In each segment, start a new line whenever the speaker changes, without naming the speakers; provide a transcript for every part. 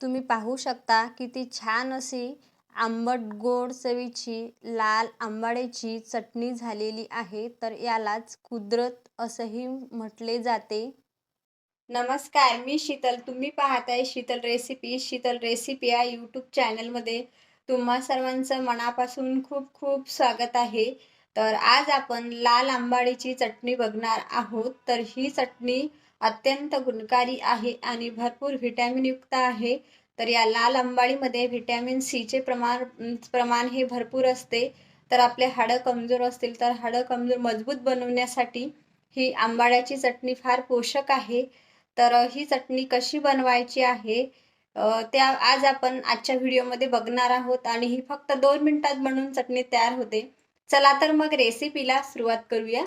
तुम्ही पाहू शकता किती छान अशी आंबट गोड चवीची लाल आंबाड्याची चटणी झालेली आहे. तर यालाच कुदरत असंही म्हटले जाते. नमस्कार मी शीतल. तुम्ही पाहताय शीतल रेसिपी. शीतल रेसिपी या यूट्यूब चॅनलमध्ये तुम्हा सर्वांचं मनापासून खूप खूप स्वागत आहे. तर आज आपण लाल आंबाडीची चटणी बघणार आहोत. तर ही चटणी अत्यंत गुणकारी आहे आणि भरपूर व्हिटॅमिनयुक्त आहे. तर या लाल आंबाळीमध्ये व्हिटॅमिन सीचे प्रमाण प्रमाण हे भरपूर असते. तर आपले हाडं कमजोर असतील तर हाडं कमजोर मजबूत बनवण्यासाठी ही आंबाड्याची चटणी फार पोषक आहे. तर ही चटणी कशी बनवायची आहे त्या आज आपण आजच्या व्हिडिओमध्ये बघणार आहोत आणि ही फक्त दोन मिनिटात बनवून चटणी तयार होते. चला तर मग रेसिपीला सुरुवात करूया.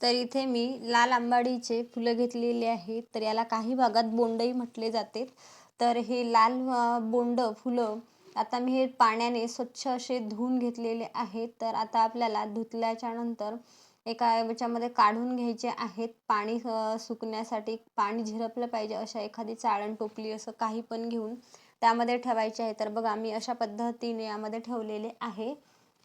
तर इथे मी लाल आंबाडीचे फुलं घेतलेले आहेत तर याला काही भागात बोंडही म्हटले जाते. तर हे लाल बोंड फुलं आता मी हे पाण्याने स्वच्छ असे धुवून घेतलेले आहेत तर आता आपल्याला धुतल्याच्या नंतर एका याच्यामध्ये काढून घ्यायचे आहेत. पाणी सुकण्यासाठी पाणी झिरपलं पाहिजे अशा एखादी चाळण टोपली असं काही पण घेऊन त्यामध्ये ठेवायचे आहे. तर बघा मी अशा पद्धतीने यामध्ये ठेवलेले आहे.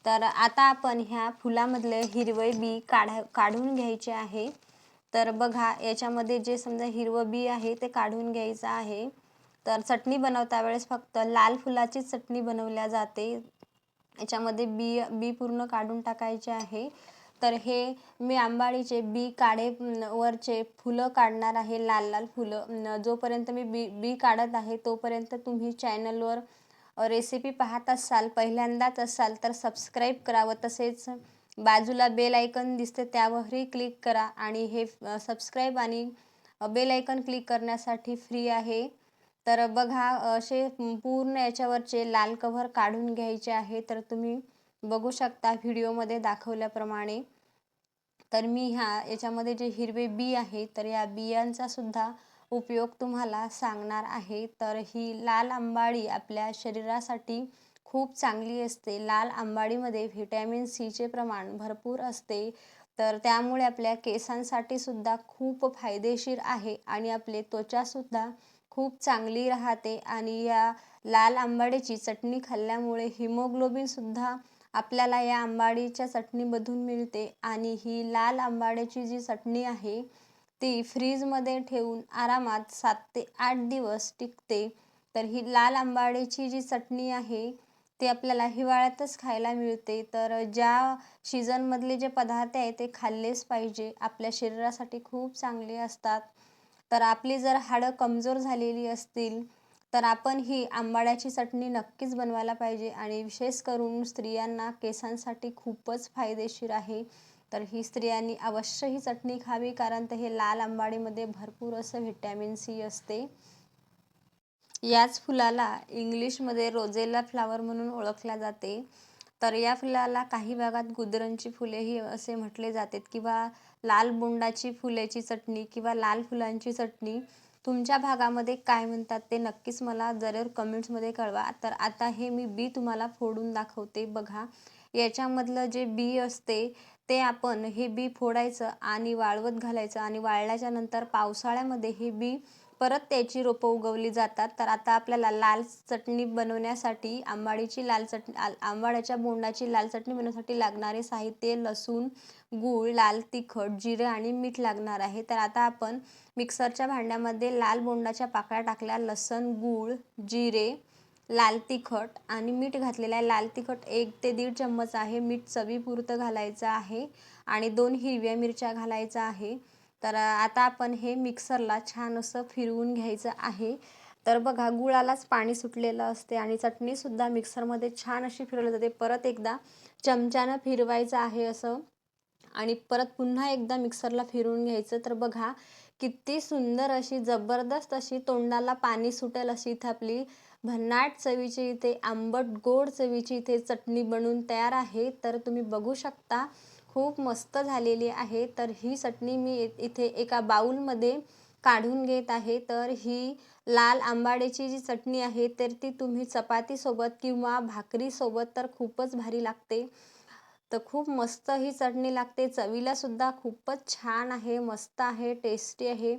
तर आता आपण ह्या फुलामधले हिरवे बी काढा काढून घ्यायचे आहे. तर बघा याच्यामध्ये जे समजा हिरवं बी आहे ते काढून घ्यायचं आहे. तर चटणी बनवता वेळेस फक्त लाल फुलाची चटणी बनवल्या जाते. याच्यामध्ये बी बी पूर्ण काढून टाकायचे आहे. तर हे मी आंबाडीचे बी काढे वरचे फुलं काढणार आहे लाल लाल फुलं. जोपर्यंत मी बी बी काढत आहे तोपर्यंत तुम्ही चॅनलवर रेसिपी पाहत असाल पहिल्यांदाच असाल तर सबस्क्राईब करावं. तसेच बाजूला बेल आयकन दिसते त्यावरही क्लिक करा. आणि हे सबस्क्राईब आणि बेल आयकन क्लिक करण्यासाठी फ्री आहे. तर बघा असे पूर्ण याच्यावरचे लाल कव्हर काढून घ्यायचे आहे. तर तुम्ही बघू शकता व्हिडिओमध्ये दाखवल्याप्रमाणे. तर मी ह्या याच्यामध्ये जे हिरवे बी आहे तर या बियांचा सुद्धा उपयोग तुम्हाला सांगणार आहे. तर ही लाल आंबाडी आपल्या शरीरासाठी खूप चांगली असते. लाल आंबाडीमध्ये व्हिटॅमिन सीचे प्रमाण भरपूर असते. तर त्यामुळे आपल्या केसांसाठी सुद्धा खूप फायदेशीर आहे आणि आपले त्वचासुद्धा खूप चांगली राहते आणि या लाल आंबाडीची चटणी खाल्ल्यामुळे हिमोग्लोबिनसुद्धा आपल्याला या आंबाडीच्या चटणीमधून मिळते आणि ही लाल आंबाड्याची जी चटणी आहे ती फ्रीजमध्ये ठेवून आरामात सात ते आठ दिवस टिकते. तर ही लाल आंबाडीची जी चटणी आहे ती आपल्याला हिवाळ्यातच खायला मिळते. तर ज्या सीझनमधले जे पदार्थ आहे ते खाल्लेच पाहिजे. आपल्या शरीरासाठी खूप चांगले असतात. तर आपली जर हाडं कमजोर झालेली असतील तर आपण ही आंबाड्याची चटणी नक्कीच बनवायला पाहिजे. आणि विशेष करून स्त्रियांना केसांसाठी खूपच फायदेशीर आहे. तर ही स्त्रियांनी अवश्य ही चटणी खावी कारण ते हे लाल आंबाडीमध्ये भरपूर असं व्हिटॅमिन सी असते. याच फुलाला इंग्लिशमध्ये रोजेला फ्लावर म्हणून ओळखल्या जाते. तर या फुलाला काही भागात गुदरंची फुलेही असे म्हटले जाते किंवा लाल बोंडाची फुलेची चटणी किंवा लाल फुलांची चटणी. तुमच्या भागामध्ये काय म्हणतात ते नक्कीच मला जरूर कमेंट्समध्ये कळवा. तर आता हे मी बी तुम्हाला फोडून दाखवते बघा. याच्यामधलं जे बी असते ते आपण हे बी फोडायचं आणि वाळवत घालायचं आणि वाळल्याच्या नंतर पावसाळ्यामध्ये हे बी परत त्याची रोपं उगवली जातात. तर आता आपल्याला लाल चटणी बनवण्यासाठी आंबाडीची लाल चटणी आंबाड्याच्या बोंडाची लाल चटणी बनवण्यासाठी लागणारे साहित्य लसूण गूळ लाल तिखट जिरे आणि मीठ लागणार आहे. तर आता आपण मिक्सरच्या भांड्यामध्ये लाल बोंडाच्या पाकळ्या टाकल्या. लसण गूळ जिरे लाल तिखट आणि मीठ घातलेलं आहे. लाल तिखट एक ते दीड चम्मच आहे. मीठ चवीपुरतं घालायचं आहे आणि दोन हिरव्या मिरच्या घालायचं आहे. तर आता आपण हे मिक्सरला छान असं फिरवून घ्यायचं आहे. तर बघा गुळालाच पाणी सुटलेलं असते आणि चटणीसुद्धा मिक्सरमध्ये छान अशी फिरवली जाते. परत एकदा चमच्यानं फिरवायचं आहे असं आणि परत पुन्हा एकदा मिक्सरला फिरवून घ्यायचं. तर बघा किती सुंदर अशी जबरदस्त अशी तोंडाला पाणी सुटेल अशी इथे आपली भन्नाट चवीची इथे आंबट गोड चवीची इथे चटणी बनवून तयार आहे. तर तुम्ही बघू शकता खूप मस्त झालेली आहे. तर ही चटणी मी इथे एका बाऊलमध्ये काढून घेत आहे. तर ही लाल आंबाड्याची जी चटणी आहे तर ती तुम्ही चपातीसोबत किंवा भाकरीसोबत तर खूपच भारी लागते. तर खूप मस्त ही चटणी लागते. चवीला सुद्धा खूपच छान आहे मस्त आहे टेस्टी आहे.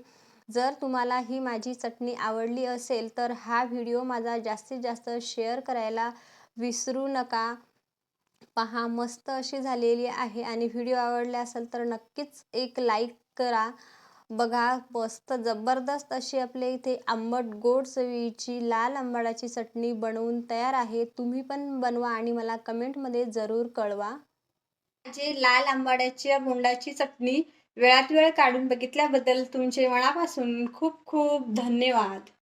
जर तुम्हाला ही माझी चटणी आवडली असेल तर हा व्हिडिओ माझा जास्तीत जास्त शेअर करायला विसरू नका. पहा मस्त अशी झालेली आहे आणि व्हिडिओ आवडला असेल तर नक्कीच एक लाईक करा. बघा मस्त जबरदस्त अशी आपल्या इथे आंबट गोड चवीची लाल आंबाडाची चटणी बनवून तयार आहे. तुम्ही पण बनवा आणि मला कमेंटमध्ये जरूर कळवा.
जे लाल आंबाड्याच्या बोंडाची चटणी वेळात वेळ काढून बघितल्याबद्दल तुमचे मनापासून खूप खूप धन्यवाद.